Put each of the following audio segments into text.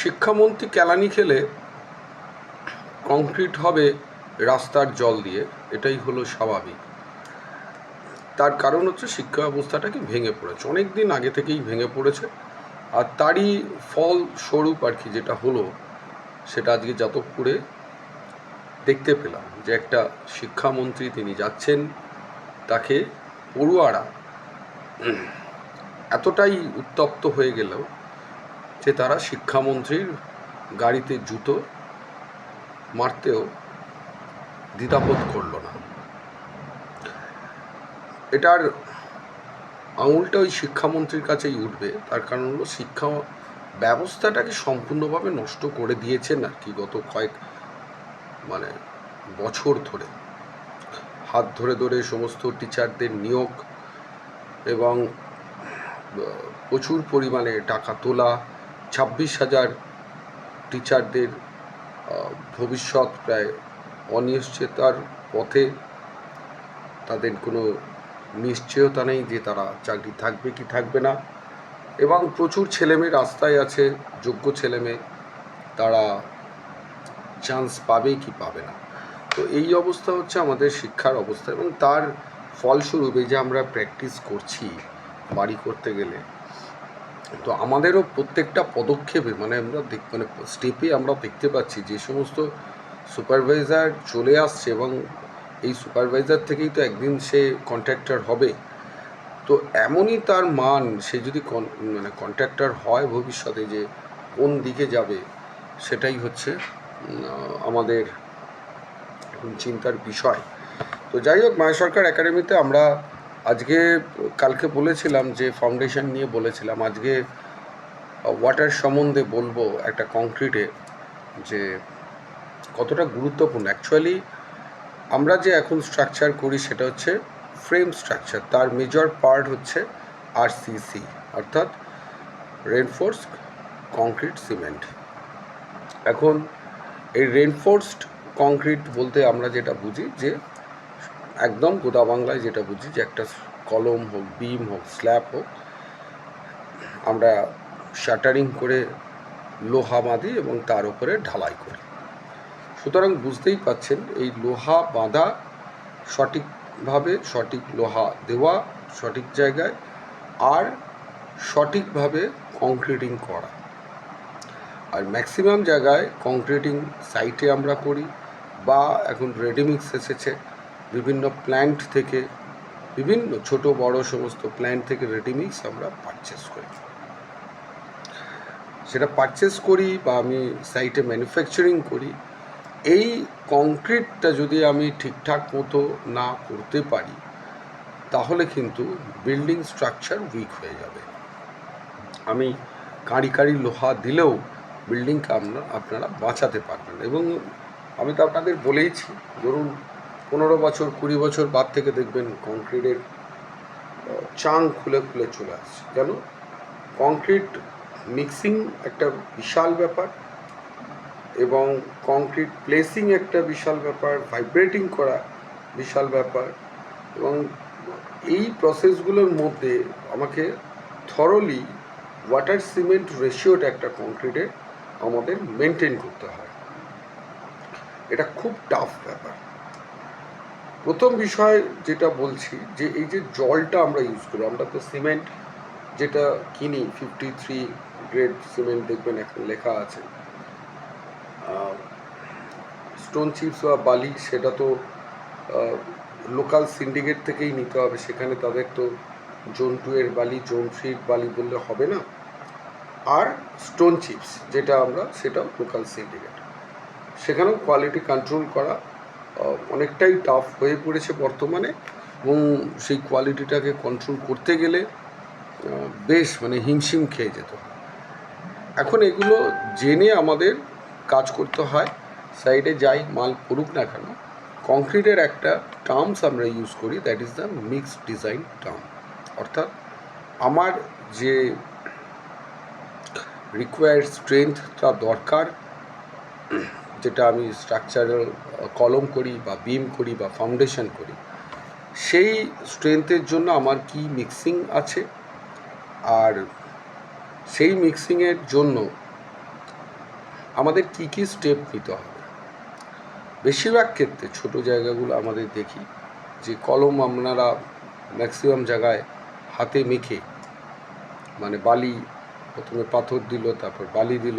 শিক্ষামন্ত্রী কেলানি খেলে কংক্রিট হবে রাস্তার জল দিয়ে, এটাই হলো স্বাভাবিক। তার কারণ হচ্ছে শিক্ষা ব্যবস্থাটা কি ভেঙে পড়েছে। অনেক দিন আগে থেকেই ভেঙে পড়েছে। আর তারই ফল স্বরূপ আর কি যেটা হলো, সেটা আজকে যাদবপুরে দেখতে পেলাম যে একটা শিক্ষামন্ত্রী তিনি যাচ্ছেন, তাকে পড়ুয়ারা এতটাই উত্তপ্ত হয়ে গেল যে তারা শিক্ষামন্ত্রীর গাড়িতে জুতো মারতেও দ্বিধাবোধ করল না। এটার আঙুলটা ওই শিক্ষামন্ত্রীর কাছেই উঠবে। তার কারণ হলো শিক্ষা ব্যবস্থাটাকে সম্পূর্ণভাবে নষ্ট করে দিয়েছেন আর কি গত কয়েক মানে বছর ধরে। হাত ধরে ধরে সমস্ত টিচারদের নিয়োগ এবং প্রচুর পরিমাণে টাকা তোলা ছাব্বিশ হাজার টিচারদের ভবিষ্যৎ প্রায় অনিশ্চয়তার পথে তাদের কোনো নিশ্চয়তা নেই যে তারা চাকরি থাকবে কি থাকবে না। এবং প্রচুর ছেলেমেয়ে রাস্তায় আছে, যোগ্য ছেলেমেয়ে, তারা চান্স পাবে কি পাবে না। তো এই অবস্থা হচ্ছে আমাদের শিক্ষার অবস্থা এবং তার ফলস্বরূপ এই যে আমরা প্র্যাকটিস করছি বাড়ি করতে গেলে তো আমাদেরও প্রত্যেকটা পদক্ষেপে মানে আমরা দেখ মানে স্টেপে আমরা দেখতে পাচ্ছি যে সমস্ত সুপারভাইজার চলে আসছে এবং এই সুপারভাইজার থেকেই তো একদিন সে কন্ট্রাক্টর হবে। তো এমনই তার মান, সে যদি মানে কন্ট্রাক্টর হয় ভবিষ্যতে যে কোন দিকে যাবে, সেটাই হচ্ছে আমাদের চিন্তার বিষয়। তো যাই হোক মায়া সরকার একাডেমিতে আমরা আজকে কালকে বলেছিলাম যে ফাউন্ডেশন নিয়ে বলেছিলাম, আজকে ওয়াটার সম্বন্ধে বলব একটা কংক্রিটে যে কতটা গুরুত্বপূর্ণ। অ্যাকচুয়ালি আমরা যে এখন স্ট্রাকচার করি সেটা হচ্ছে ফ্রেম স্ট্রাকচার তার মেজর পার্ট হচ্ছে আরসিসি অর্থাৎ রেনফোর্স কংক্রিট সিমেন্ট এখন এই রেনফোর্সড কংক্রিট বলতে আমরা যেটা বুঝি যে একদম গোদা বাংলায় যেটা বুঝি যে একটা কলম হোক বিম হোক স্ল্যাব হোক, আমরা শাটারিং করে লোহা বাঁধি এবং তার উপরে ঢালাই করি। সুতরাং বুঝতেই পাচ্ছেন, এই লোহা বাঁধা সঠিকভাবে সঠিক লোহা দেওয়া সঠিক জায়গায় আর সঠিকভাবে কংক্রিটিং করা। আর ম্যাক্সিমাম জায়গায় কংক্রিটিং সাইটে আমরা করি বা এখন রেডিমিক্স এসেছে। বিভিন্ন প্ল্যান্ট থেকে, বিভিন্ন ছোট, বড় সমস্ত প্ল্যান্ট থেকে রেডিমিক্স আমরা পারচেস করি। সেটা পারচেস করি বা আমি সাইটে ম্যানুফ্যাকচারিং করি, এই কংক্রিটটা যদি আমি ঠিকঠাক মতো না করতে পারি, তাহলে কিন্তু বিল্ডিং স্ট্রাকচার উইক হয়ে যাবে। আমি কাঁড়ি কাঁড়ি লোহা দিলেও বিল্ডিংকে আমরা আপনারা বাঁচাতে পারবেন। এবং আমি তো আপনাদের বলেইছি, ধরুন পনেরো বছর, কুড়ি বছর বাদ থেকে দেখবেন কংক্রিটের চাং খুলে খুলে চলে আসছে। কেন? কংক্রিট মিক্সিং একটা বিশাল ব্যাপার এবং কংক্রিট প্লেসিং একটা বিশাল ব্যাপার, ভাইব্রেটিং করা বিশাল ব্যাপার এবং এই প্রসেসগুলোর মধ্যে আমাকে থরলি ওয়াটার সিমেন্ট রেশিওটা একটা কংক্রিটে আমাদের মেনটেন করতে হয়। এটা খুব টাফ ব্যাপার। প্রথম বিষয় যেটা বলছি, যে এই যে জলটা আমরা ইউজ করি, আমরা তো সিমেন্ট যেটা কিনি ফিফটি থ্রি গ্রেড সিমেন্ট দেখবেন এখন লেখা আছে। স্টোন চিপস বা বালি সেটা তো লোকাল সিন্ডিকেট থেকেই নিতে হবে। সেখানে তাদের তো জোন টু এর বালি জোন থ্রির বালি বললে হবে না। আর স্টোন চিপস যেটা আমরা, সেটাও লোকাল সিন্ডিকেট সেখানেও কোয়ালিটি কন্ট্রোল করা অনেকটাই টাফ হয়ে পড়েছে বর্তমানে এবং সেই কোয়ালিটিটাকে কন্ট্রোল করতে গেলে বেশ মানে হিমশিম খেয়ে যেত। এখন এগুলো জেনে আমাদের কাজ করতে হয় সাইডে যাই, মাল পড়ুক না কেন কংক্রিটের একটা টার্মস আমরা ইউজ করি that is the mixed design term অর্থাৎ আমার যে রিকোয়ার্ড স্ট্রেংথটা দরকার যেটা আমি স্ট্রাকচারাল কলম করি বা বিম করি বা ফাউন্ডেশন করি, সেই স্ট্রেংথের জন্য আমার কি মিক্সিং আছে? আর সেই মিক্সিংয়ের জন্য আমাদের কি কি স্টেপ নিতে হবে? বেশিরভাগ ক্ষেত্রে ছোট জায়গাগুলো আমাদের দেখি, যে কলম আপনারা ম্যাক্সিমাম জায়গায় হাতে মেখে মানে বালি প্রথমে পাথর দিল, তারপর বালি দিল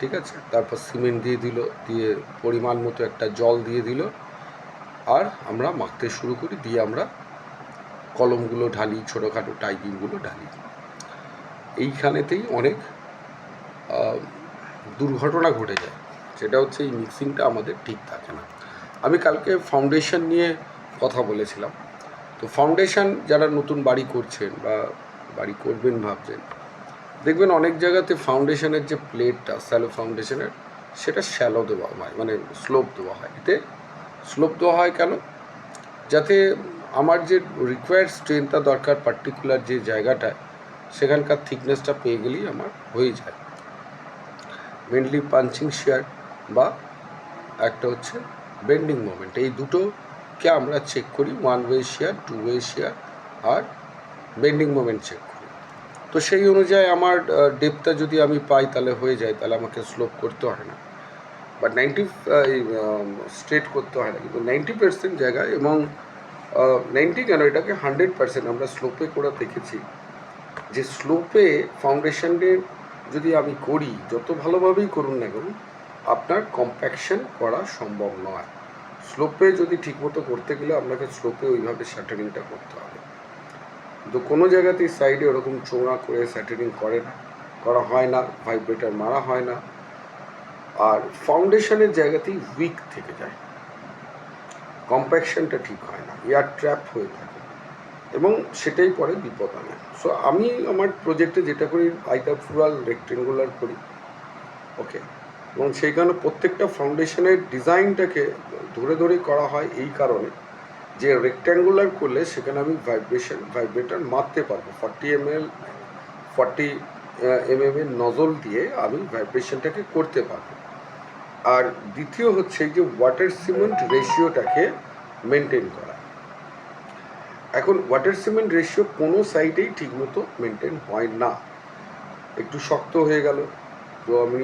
ঠিক আছে? তারপর সিমেন্ট দিয়ে দিল, দিয়ে পরিমাণ মতো একটা জল দিয়ে দিল। আর আমরা মাখতে শুরু করি, দিয়ে আমরা কলমগুলো ঢালি, ছোটোখাটো টাইপিংগুলো ঢালি। এইখানেতেই অনেক দুর্ঘটনা ঘটে যায়। সেটা হচ্ছে এই মিক্সিংটা আমাদের ঠিক থাকে না। আমি কালকে ফাউন্ডেশন নিয়ে কথা বলেছিলাম। তো ফাউন্ডেশন যারা নতুন বাড়ি করছেন বা বাড়ি করবেন ভাবছেন দেখবেন অনেক জায়গাতে ফাউন্ডেশনের যে প্লেটটা স্যালো ফাউন্ডেশনের সেটা শ্যালো দেওয়া হয় মানে স্লোপ দেওয়া হয়। এতে স্লোপ দেওয়া হয় কেন? যাতে আমার যে রিকোয়ার্ড স্ট্রেংথটা দরকার পার্টিকুলার যে জায়গাটায় সেখানকার থিকনেসটা পেয়ে গেলেই আমার হয়ে যায়। মেনলি পাঞ্চিং শেয়ার বা একটা হচ্ছে বেন্ডিং মোমেন্ট এই দুটোকে আমরা চেক করি one way shear two way shear আর বেন্ডিং মোমেন্ট চেক তো সেই অনুযায়ী আমার ডেপটা যদি আমি পাই তাহলে হয়ে যায়, তাহলে আমাকে স্লোপ করতে হয় না। বাট নাইনটি স্ট্রেট করতে হয় না। কিন্তু নাইনটি পার্সেন্ট জায়গায় এবং নাইনটি কেন, এটাকে হান্ড্রেড পার্সেন্ট আমরা স্লোপে করে দেখেছি। যে স্লোপে ফাউন্ডেশনের যদি আমি করি, যত ভালোভাবেই করুন না কেন, আপনার কম্প্যাকশন করা সম্ভব নয়। স্লোপে যদি ঠিকমতো করতে গেলে আপনাকে স্লোপে ওইভাবে শ্যাটারিংটা করতে হবে। কিন্তু কোনো জায়গাতেই সাইডে ওরকম চোঙা করে স্যাটারিং করে না। করা হয় না ভাইব্রেটার মারা হয় না। আর ফাউন্ডেশনের জায়গাতেই উইক থেকে যায়। কম্প্যাকশনটা ঠিক হয় না। এয়ার ট্র্যাপ হয়ে থাকে। এবং সেটাই পরে বিপদ আনে। সো আমি আমার প্রজেক্টে যেটা করি আইটা ফুরাল রেক্টেঙ্গুলার করি। ওকে এবং সেই কারণে প্রত্যেকটা ফাউন্ডেশনের ডিজাইনটাকে ধরে ধরে করা হয় এই কারণে। যে রেক্ট্যাঙ্গুলার করলে সেখানে আমি ভাইব্রেশন ভাইব্রেটার মারতে পারব। Forty M L forty M M এর নজল দিয়ে আমি ভাইব্রেশনটাকে করতে পারব। আর দ্বিতীয় হচ্ছে যে ওয়াটার সিমেন্ট রেশিওটাকে মেনটেন করা। এখন ওয়াটার সিমেন্ট রেশিও কোনো সাইডেই ঠিকমতো মেনটেন হয় না। একটু শক্ত হয়ে গেল, তো আমি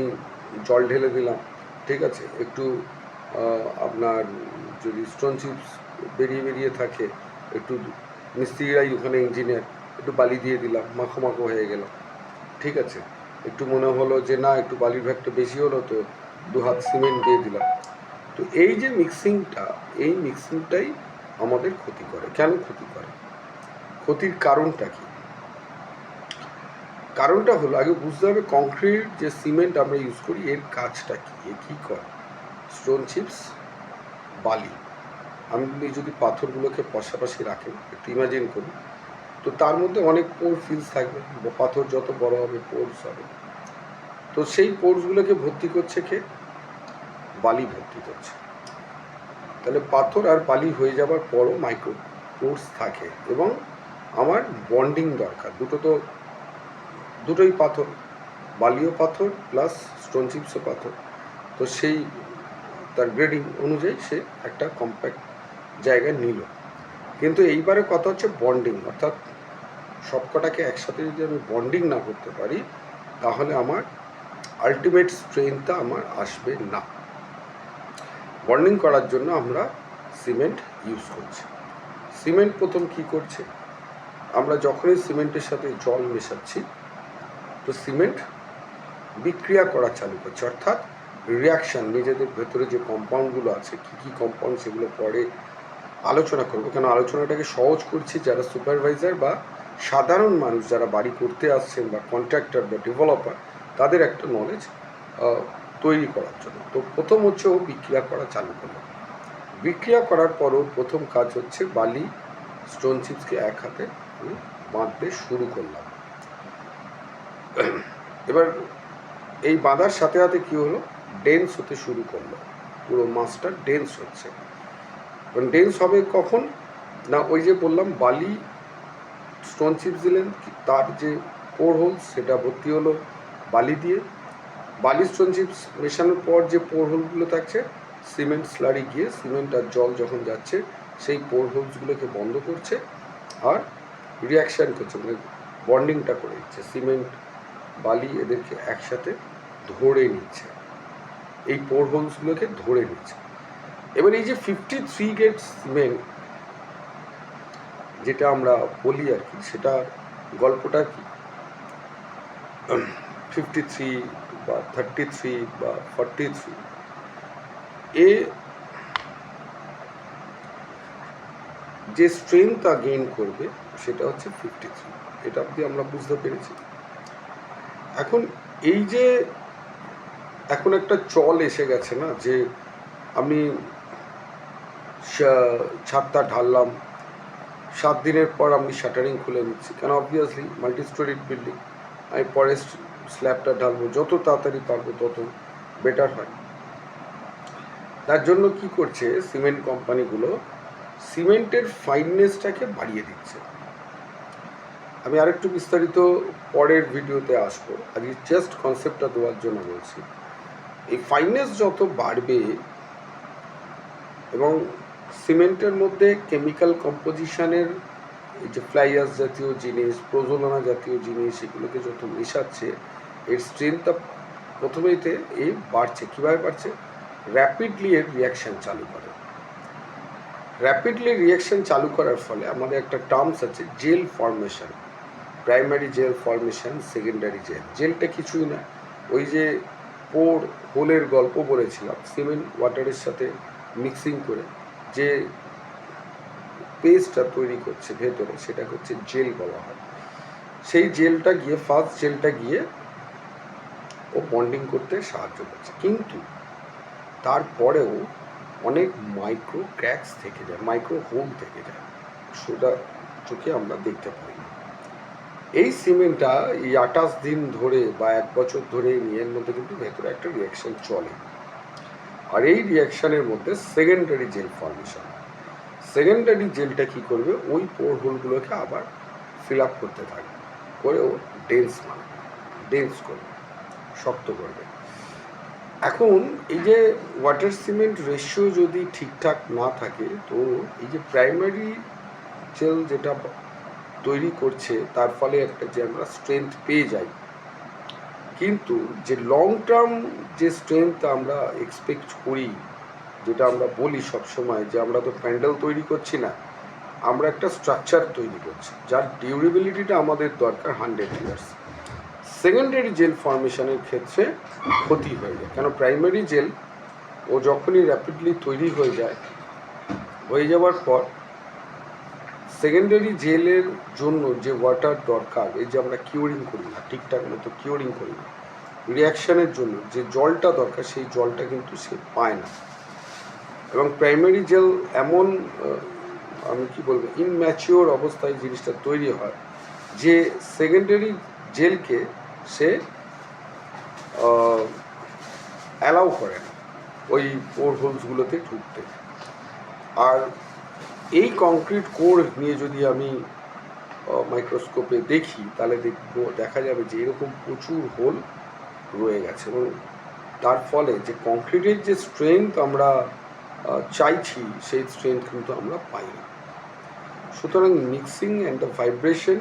জল ঢেলে দিলাম, ঠিক আছে? একটু আপনার যদি স্টোন চিপস বেরিয়ে বেরিয়ে থাকে। একটু মিস্ত্রিরাই ওখানে ইঞ্জিনিয়ার একটু বালি দিয়ে দিলাম, মাখো মাখো হয়ে গেল। ঠিক আছে, একটু মনে হলো যে না, একটু বালির ভ্যাগটা বেশি হলো তো দু হাত সিমেন্ট দিয়ে দিলাম। তো এই যে মিক্সিংটা এই মিক্সিংটাই আমাদের ক্ষতি করে। কেন ক্ষতি করে? ক্ষতির কারণটা কি? কারণটা হলো, আগে বুঝতে হবে কংক্রিট যে সিমেন্ট আমরা ইউজ করি, এর কাজটা কি? এ কী করে? স্টোন চিপস বালি। আপনি যদি পাথরগুলোকে পাশাপাশি রাখেন একটু ইমাজিন করুন তো তার মধ্যে অনেক পোর ফিলস থাকবে। পাথর যত বড় হবে পোর্স হবে। তো সেই পোর্সগুলোকে ভর্তি করছে কে? বালি ভর্তি করছে। তাহলে পাথর আর বালি হয়ে যাবার পরও মাইক্রো পোর্স থাকে এবং আমার বন্ডিং দরকার। দুটো তো, দুটোই পাথর। বালিও পাথর প্লাস স্টোন চিপসও পাথর। তো সেই, তার গ্রেডিং অনুযায়ী সে একটা কম্প্যাক্ট জায়গায় নিল। কিন্তু এইবারে কথা হচ্ছে বন্ডিং অর্থাৎ সবকটাকে একসাথে যদি আমি বন্ডিং না করতে পারি, তাহলে আমার আলটিমেট স্ট্রেংথটা আমার আসবে না। বন্ডিং করার জন্য আমরা সিমেন্ট ইউজ করছি। সিমেন্ট প্রথম কি করছে? আমরা যখনই সিমেন্টের সাথে জল মেশাচ্ছি, তো সিমেন্ট বিক্রিয়া করা চালু করছে। অর্থাৎ রিয়াকশান নিজেদের ভেতরে যে কম্পাউন্ডগুলো আছে, কী কী কম্পাউন্ড সেগুলো পরে আলোচনা করব। কেন আলোচনাটাকে সহজ করছি যারা সুপারভাইজার বা সাধারণ মানুষ যারা বাড়ি করতে আসছেন বা কন্ট্রাক্টর বা ডেভেলপার তাদের একটা নলেজ তৈরি করার জন্য। তো প্রথম হচ্ছে ও বিক্রিয়া করা চালু করল। বিক্রিয়া করার পরও প্রথম কাজ হচ্ছে বালি স্টোন চিপসকে এক হাতে আমি বাঁধতে শুরু করলাম। এবার এই বাঁধার সাথে সাথে কী হলো? ডেন্স হতে শুরু করল। পুরো মাছটা ডেন্স হচ্ছে। ডেন্স হবে কখন? না, ওই যে বললাম, বালি স্টোন চিপস দিলেন তার যে পোর হোল সেটা ভর্তি হলো বালি দিয়ে। বালি স্টোন চিপস মেশানোর পর যে পোর হোলগুলো থাকছে সিমেন্ট স্লারি গিয়ে সিমেন্ট আর জল যখন যাচ্ছে, সেই পোর হোলসগুলোকে বন্ধ করছে আর রিয়াকশান করছে মানে বন্ডিংটা করে দিচ্ছে। সিমেন্ট বালি এদেরকে একসাথে ধরে নিচ্ছে। এই পোর হোলসগুলোকে ধরে নিচ্ছে। এবার এই যে ফিফটি থ্রি গেট সিমেন্ট যেটা আমরা বলি আর কি, সেটা গল্পটা কি? ফিফটি থ্রি বা থার্টি থ্রি বা ফর্টি থ্রি এ যে স্ট্রেংথটা গেইন করবে, সেটা হচ্ছে ফিফটি থ্রি এটা অবধি আমরা বুঝতে পেরেছি। এখন এই যে, এখন একটা চল এসে গেছে না, যে আমি ছাদটা ঢাললাম। সাত দিনের পর আমি শাটারিং খুলে নিচ্ছি। কেন? অবভিয়াসলি মাল্টি স্টোরিড বিল্ডিং আমি পরে স্ল্যাবটা ঢালবো। যত তাড়াতাড়ি পারব তত বেটার হয়। তার জন্য কি করছে সিমেন্ট কোম্পানিগুলো সিমেন্টের ফাইননেসটাকে বাড়িয়ে দিচ্ছে। আমি আরেকটু বিস্তারিত পরের ভিডিওতে আসব। আজকে জাস্ট কনসেপ্টটা দেওয়ার জন্য বলছি। এই ফাইননেস যত বাড়বে এবং সিমেন্টের মধ্যে কেমিক্যাল কম্পোজিশনের এই যে ফ্লাইয়াস জাতীয় জিনিস প্রজননা জাতীয় জিনিস, এগুলোকে যত মেশাচ্ছে, এর স্ট্রেংথটা প্রথমেইতে এই বাড়ছে। কীভাবে বাড়ছে? র্যাপিডলি এর রিয়াকশান চালু করে। র্যাপিডলি রিয়াকশন চালু করার ফলে আমাদের একটা টার্মস আছে gel formation primary gel formation secondary gel জেলটা কিছুই না। ওই যে পোর হোলের গল্প বলেছিলাম সিমেন্ট ওয়াটারের সাথে মিক্সিং করে। যে পেস্টটা তৈরি করছে ভেতরে সেটা হচ্ছে জেল বলা হয়। সেই জেলটা গিয়ে ফার্স্ট জেলটা গিয়ে ও বন্ডিং করতে সাহায্য করছে। কিন্তু তারপরেও অনেক মাইক্রো ক্র্যাকস থেকে যায় মাইক্রো হোল থেকে যায়, সেটা চোখে আমরা দেখতে পাই না। এই সিমেন্টটা এই আঠাশ দিন ধরে বা এক বছর ধরে নিয়ে এর মধ্যে কিন্তু ভেতরে একটা রিয়াকশন চলে। আর এই রিয়াকশানের মধ্যে সেকেন্ডারি জেল ফর্মেশন সেকেন্ডারি জেলটা কি করবে? ওই পোর হোলগুলোকে আবার ফিল আপ করতে থাকবে। করে ও ডেন্স বানাবে ডেন্স করবে শক্ত করবে। এখন এই যে ওয়াটার সিমেন্ট রেশিও যদি ঠিকঠাক না থাকে, তো এই যে প্রাইমারি জেল যেটা তৈরি করছে, তার ফলে একটা যে আমরা স্ট্রেংথ পেয়ে যাই কিন্তু যে লং টার্ম যে স্ট্রেংথ আমরা এক্সপেক্ট করি, যেটা আমরা বলি সব সময় যে আমরা তো প্যান্ডেল তৈরি করছি না, আমরা একটা স্ট্রাকচার তৈরি করছি, যার ডিউরেবিলিটিটা আমাদের দরকার হান্ড্রেড ইয়ার্স সেকেন্ডারি জেল ফর্মেশনের ক্ষেত্রে ক্ষতি হয়ে যায়, কেন প্রাইমারি জেল ও যখনই র্যাপিডলি তৈরি হয়ে যায়, হয়ে যাওয়ার পর সেকেন্ডারি জেলের জন্য যে ওয়াটার দরকার, এই যে আমরা কিউরিং করি না, ঠিকঠাক মতো কিউরিং করি না রিয়াকশানের জন্য যে জলটা দরকার, সেই জলটা কিন্তু সে পায় না। এবং প্রাইমারি জেল এমন আমি কি বলব ইনম্যাচিওর অবস্থায় জিনিসটা তৈরি হয় যে সেকেন্ডারি জেলকে সে অ্যালাউ করে না, ওই পোর হোলসগুলোতে ঢুকতে। আর এই কংক্রিট কোর নিয়ে যদি আমি মাইক্রোস্কোপে দেখি, তাহলে দেখব, দেখা যাবে যে এরকম প্রচুর হোল রয়ে গেছে এবং তার ফলে যে কংক্রিটের যে স্ট্রেংথ আমরা চাইছি, সেই স্ট্রেংথ কিন্তু আমরা পাই না। সুতরাং মিক্সিং অ্যান্ড দ্য ভাইব্রেশন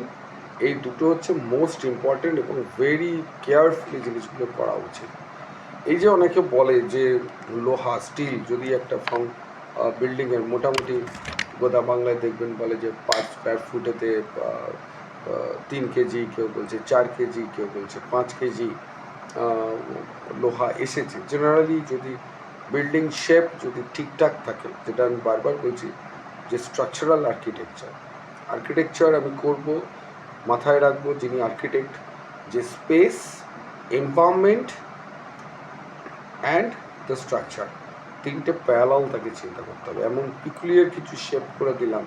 এই দুটো হচ্ছে মোস্ট ইম্পর্টেন্ট এবং ভেরি কেয়ারফুলি জিনিসগুলো করা উচিত। এই যে অনেকে বলে যে, লোহা স্টিল যদি একটা বিল্ডিংয়ের মোটামুটি গোদা বাংলায় দেখবেন বলে যে পাঁচ স্কোয়ার ফুটেতে তিন কেজি কেউ বলছে, চার কেজি কেউ বলছে, পাঁচ কেজি লোহা এসেছে। জেনারেলি যদি বিল্ডিং শেপ যদি ঠিকঠাক থাকে, যেটা আমি বারবার বলছি যে স্ট্রাকচারাল আর্কিটেকচার আর্কিটেকচার আমি করব, মাথায় রাখব যিনি আর্কিটেক্ট যে space environment and the structure তিনটে প্যারালাল তাকে চিন্তা করতে হবে। এমন পিকুলিয়ার কিছু শেপ করে দিলাম।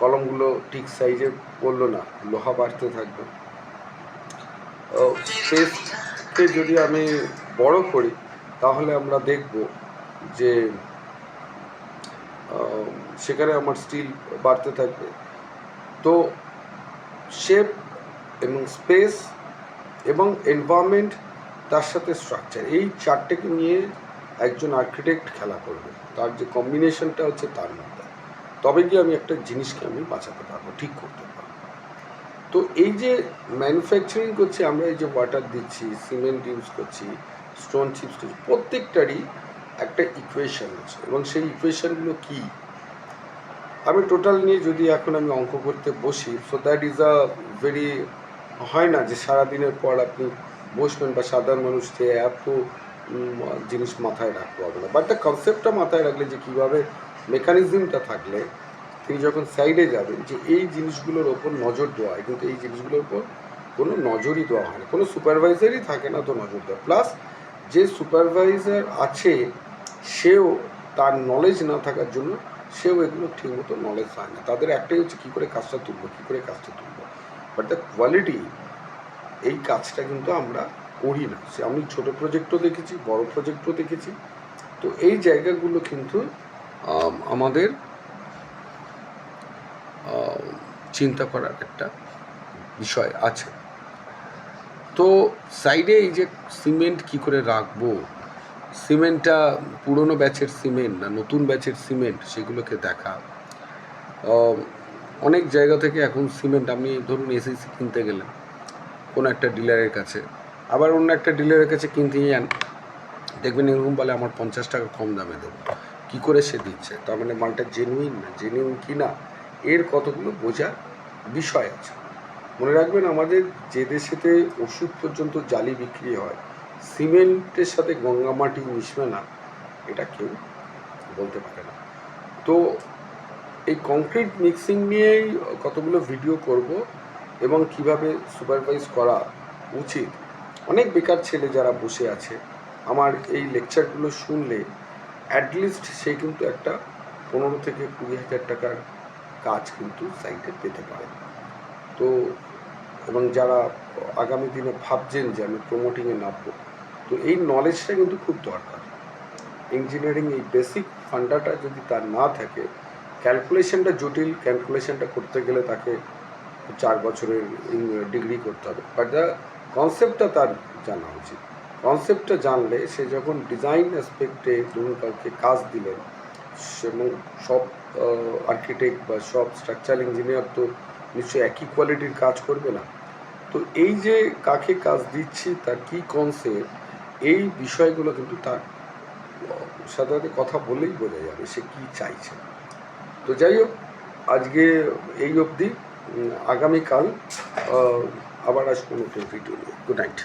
কলমগুলো ঠিক সাইজে পড়ল না, লোহা বাড়তে থাকবে। স্পেসকে যদি আমি বড় করি, তাহলে আমরা দেখব যে সেখানে আমার স্টিল বাড়তে থাকবে। তো শেপ এবং স্পেস এবং এনভায়রনমেন্ট তার সাথে স্ট্রাকচার এই চারটেকে নিয়ে একজন আর্কিটেক্ট খেলা করবে। তার যে কম্বিনেশনটা হচ্ছে তার মধ্যে। তবে গিয়ে আমি একটা জিনিসকে আমি বাঁচাতে পারব, ঠিক করতে পারব। তো এই যে ম্যানুফ্যাকচারিং করছি, আমরা এই যে ওয়াটার দিচ্ছি সিমেন্ট ইউজ করছি স্টোন চিপস করছি, প্রত্যেকটারই একটা ইকুয়েশন আছে। এবং সেই ইকুয়েশনগুলো কী? আমি টোটাল নিয়ে যদি এখন আমি অঙ্ক করতে বসি so that is a very হয় না যে সারাদিনের পর আপনি বসবেন বা সাধারণ মানুষ যে এত জিনিস মাথায় রাখতে হবে না বাট দ্য কনসেপ্টটা মাথায় রাখলে যে কীভাবে মেকানিজমটা থাকলে তিনি যখন সাইডে যাবেন যে এই জিনিসগুলোর ওপর নজর দেওয়া হয় কিন্তু এই জিনিসগুলোর ওপর কোনো নজরই দেওয়া হয় না। কোনো সুপারভাইজারই থাকে না তো নজর দেওয়া। প্লাস যে সুপারভাইজার আছে, সেও তার নলেজ না থাকার জন্য সেও এগুলো ঠিকমতো নলেজ হয় না। তাদের একটাই হচ্ছে কী করে কাজটা তুলবো, কী করে কাজটা তুলবো। বাট দ্য কোয়ালিটি এই কাজটা কিন্তু আমরা করি না। সে আমি ছোটো প্রজেক্টও দেখেছি, বড় প্রজেক্টও দেখেছি। তো এই জায়গাগুলো কিন্তু আমাদের চিন্তা করার একটা বিষয় আছে। তো সাইডে এই যে সিমেন্ট কি করে রাখব? সিমেন্টটা পুরনো ব্যাচের সিমেন্ট না, নতুন ব্যাচের সিমেন্ট সেগুলোকে দেখা। অনেক জায়গা থেকে এখন সিমেন্ট আপনি ধরুন এসএসসি কিনতে গেলেন কোনো একটা ডিলারের কাছে। আবার অন্য একটা ডিলারের কাছে কিনতে যান, দেখবেন এরকম বলে আমার পঞ্চাশ টাকা কম দামে দেবো। কী করে সে দিচ্ছে? তার মানে মালটা জেনুইন না? জেনুইন কি না? এর কতগুলো বোঝার বিষয় আছে। মনে রাখবেন আমাদের যে দেশেতে ওষুধ পর্যন্ত জালি বিক্রি হয়, সিমেন্টের সাথে গঙ্গা মাটি মিশবে না, এটা কেউ বলতে পারে না। তো এই কংক্রিট মিক্সিং নিয়েই কতগুলো ভিডিও করব এবং কীভাবে সুপারভাইজ করা উচিত অনেক বেকার ছেলে যারা বসে আছে, আমার এই লেকচারগুলো শুনলে অ্যাটলিস্ট সে কিন্তু একটা পনেরো থেকে কুড়ি হাজার টাকার কাজ কিন্তু সাইটে পেতে পারে। তো এবং যারা আগামী দিনে ভাবছেন যে আমি প্রমোটিংয়ে নামবো, তো এই নলেজটা কিন্তু খুব দরকার। ইঞ্জিনিয়ারিং এই বেসিক ফান্ডাটা যদি তার না থাকে ক্যালকুলেশনটা জটিল ক্যালকুলেশনটা করতে গেলে তাকে চার বছরের ডিগ্রি করতে হবে। বাট দ্য কনসেপ্টটা তার জানা উচিত। কনসেপ্টটা জানলে সে যখন ডিজাইন অ্যাসপেক্টে ধরুন কাউকে কাজ দিলেন এবং সব আর্কিটেক্ট বা সব স্ট্রাকচারাল ইঞ্জিনিয়ার তো নিশ্চয়ই একই কোয়ালিটির কাজ করবে না। তো এই যে কাকে কাজ দিচ্ছি, তার কী কনসেপ্ট এই বিষয়গুলো কিন্তু তার সাথে কথা বলেই বোঝা যাবে সে কী চাইছে। তো যাই হোক, আজকে এই অবধি। আগামীকাল আবার আসব নতুন ভিডিও নিয়ে। Good night